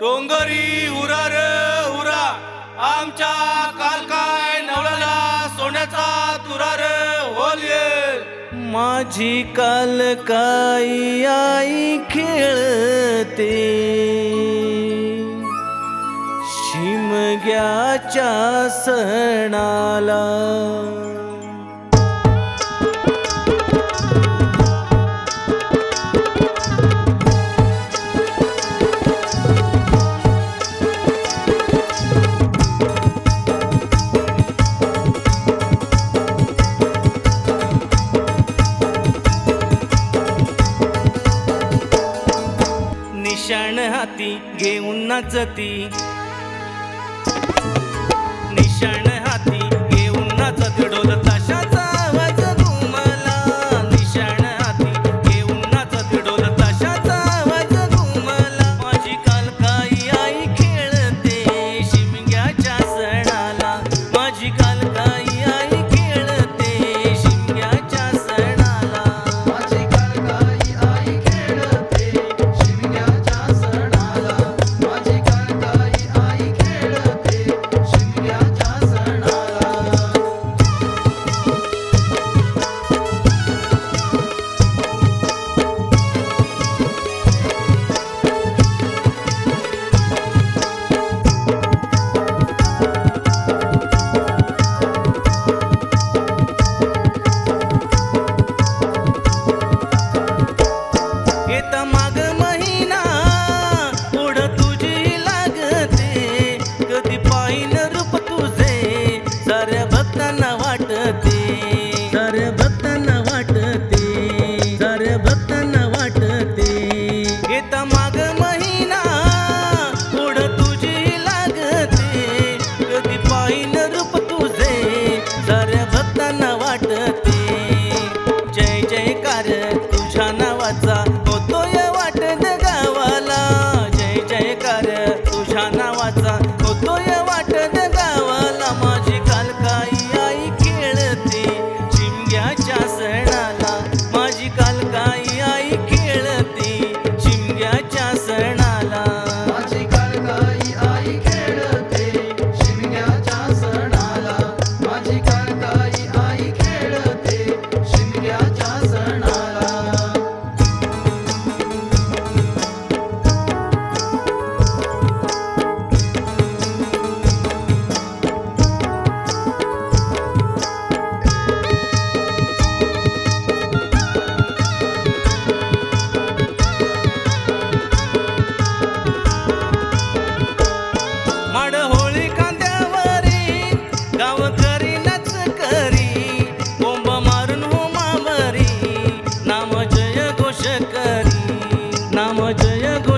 डोंगरी उरा उरा आमच्या कालकाय नवळाला सोन्याचा तुरार होल माझी काल काय आई खेळते. शिमग्याच्या सणाला गाजती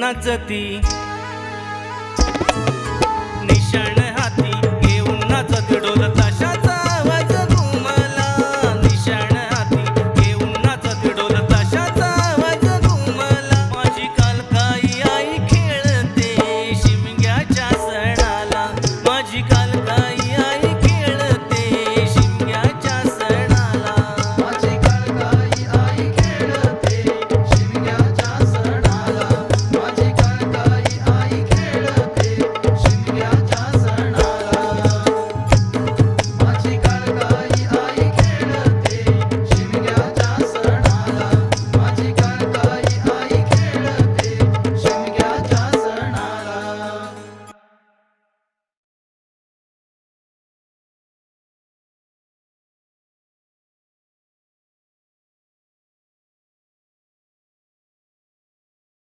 नचती